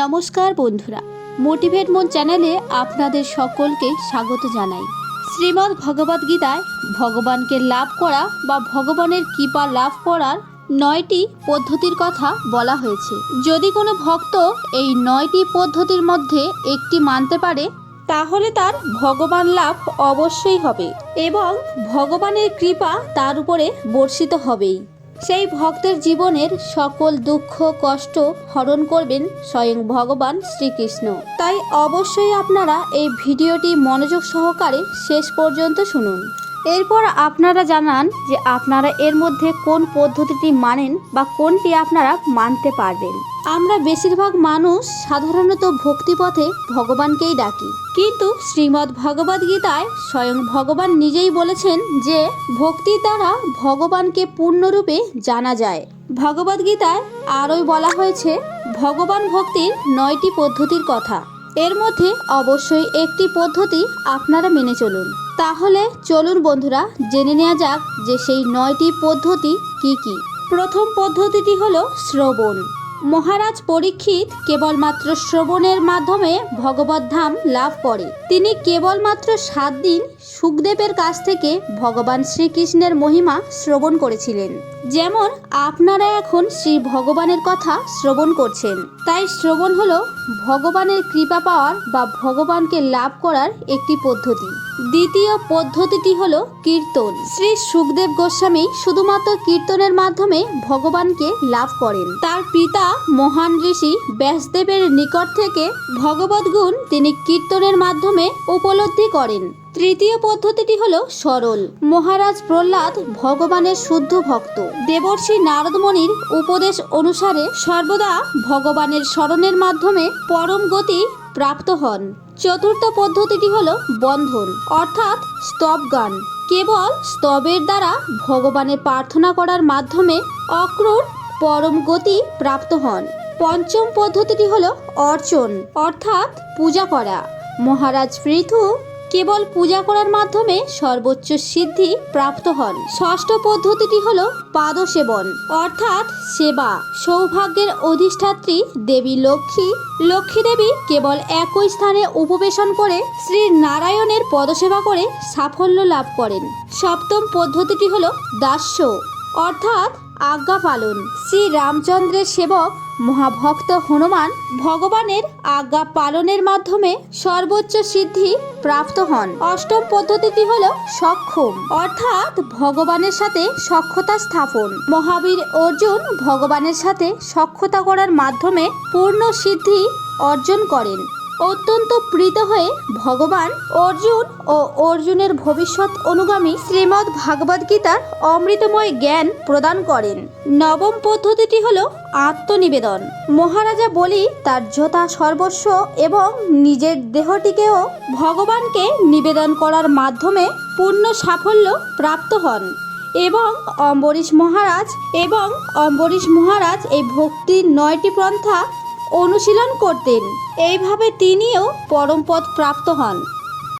নমস্কার বন্ধুরা মোটিভেট মন চ্যানেলে আপনাদের সকলকে স্বাগত জানাই। শ্রীমদ্ ভগবদ্ গীতায় ভগবানকে লাভ করা বা ভগবানের কৃপা লাভ করার নয়টি পদ্ধতির কথা বলা হয়েছে। যদি কোনো ভক্ত এই নয়টি পদ্ধতির মধ্যে একটি মানতে পারে, তাহলে তার ভগবান লাভ অবশ্যই হবে এবং ভগবানের কৃপা তার উপরে বর্ষিত হবেই। সেই ভক্তের জীবনের সকল দুঃখ, কষ্ট হরণ করবেন স্বয়ং ভগবান শ্রীকৃষ্ণ। তাই অবশ্যই আপনারা এই ভিডিওটি মনোযোগ সহকারে শেষ পর্যন্ত শুনুন। এরপর আপনারা জানান যে আপনারা এর মধ্যে কোন পদ্ধতিটি মানেন বা কোনটি আপনারা মানতে পারবেন। আমরা বেশিরভাগ মানুষ সাধারণত ভক্তিপথে ভগবানকেই ডাকি। কিন্তু শ্রীমদ্ ভগবদ্ গীতায় স্বয়ং ভগবান নিজেই বলেছেন যে ভক্তির দ্বারা ভগবানকে পূর্ণরূপে জানা যায়। ভগবদ্ গীতায় আরোই বলা হয়েছে, ভগবান ভক্তির নয়টি পদ্ধতির কথা। এর মধ্যে অবশ্যই একটি পদ্ধতি আপনারা মেনে চলুন। তাহলে চলুন বন্ধুরা, জেনে নেওয়া যাক যে সেই নয়টি পদ্ধতি কি কি। প্রথম পদ্ধতিটি হলো শ্রবণ। মহারাজ পরীক্ষিত কেবলমাত্র শ্রবণের মাধ্যমে ভগবত ধাম লাভ করে। তিনি কেবলমাত্র সাত দিন সুখদেবের কাছ থেকে ভগবান শ্রীকৃষ্ণের মহিমা শ্রবণ করেছিলেন। যেমন আপনারা এখন শ্রী ভগবানের কথা শ্রবণ করছেন, তাই শ্রবণ হলো ভগবানের কৃপা পাওয়ার বা ভগবানকে লাভ করার একটি পদ্ধতি। দ্বিতীয় পদ্ধতিটি হলো কীর্তন। শ্রী সুখদেব গোস্বামী শুধুমাত্র কীর্তনের মাধ্যমে ভগবানকে লাভ করেন। তার পিতা মহান ঋষি ব্যাসদেবের নিকট থেকে ভগবত গুণ তিনি কীর্তনের মাধ্যমে উপলব্ধি করেন। তৃতীয় পদ্ধতিটি হলো সরল। মহারাজ প্রহ্লাদ ভগবানের শুদ্ধ ভক্ত। দেবর্ষি নারদমণির উপদেশ অনুসারে সর্বদা ভগবানের স্মরণের মাধ্যমে পরম গতি প্রাপ্ত হন। চতুর্থ পদ্ধতিটি হল বন্ধন, অর্থাৎ স্তব গান কেবল স্তবের দ্বারা ভগবানের প্রার্থনা করার মাধ্যমে অক্রূর পরম গতি প্রাপ্ত হন। পঞ্চম পদ্ধতিটি হল অর্চন, অর্থাৎ পূজা করা। মহারাজ পৃথু কেবল পূজা করার মাধ্যমে সর্বোচ্চ সিদ্ধি প্রাপ্ত হন। ষষ্ঠ পদ্ধতিটি হল পাদসেবন, অর্থাৎ সেবা। সৌভাগ্যের অধিষ্ঠাত্রী দেবী লক্ষ্মী। লক্ষ্মী দেবী কেবল একই স্থানে উপবেশন করে শ্রী নারায়ণের পদসেবা করে সাফল্য লাভ করেন। সপ্তম পদ্ধতিটি হল দাস্য, অর্থাৎ আজ্ঞা পালন। শ্রী রামচন্দ্রের সেবক মহাভক্ত হনুমান ভগবানের আজ্ঞা পালনের মাধ্যমে সর্বোচ্চ সিদ্ধি প্রাপ্ত হন। অষ্টম পদ্ধতিটি হল সক্ষম, অর্থাৎ ভগবানের সাথে সক্ষতা স্থাপন। মহাবীর অর্জুন ভগবানের সাথে সক্ষতা করার মাধ্যমে পূর্ণ সিদ্ধি অর্জন করেন। অত্যন্ত প্রীত হয়ে ভগবান অর্জুন ও অর্জুনের ভবিষ্যৎ অনুগামী শ্রীমদ্ ভাগবত গীতার অমৃতময় জ্ঞান প্রদান করেন। নবম পদ্ধতিটি হল আত্মনিবেদন। মহারাজা বলি তার যথা সর্বস্ব এবং নিজের দেহটিকেও ভগবানকে নিবেদন করার মাধ্যমে পূর্ণ সাফল্য প্রাপ্ত হন এবং অম্বরীশ মহারাজ এবং অম্বরীশ মহারাজ এই ভক্তির নয়টি পন্থা অনুশীলন করতেন। এইভাবে তিনিও পরমপদ প্রাপ্ত হন।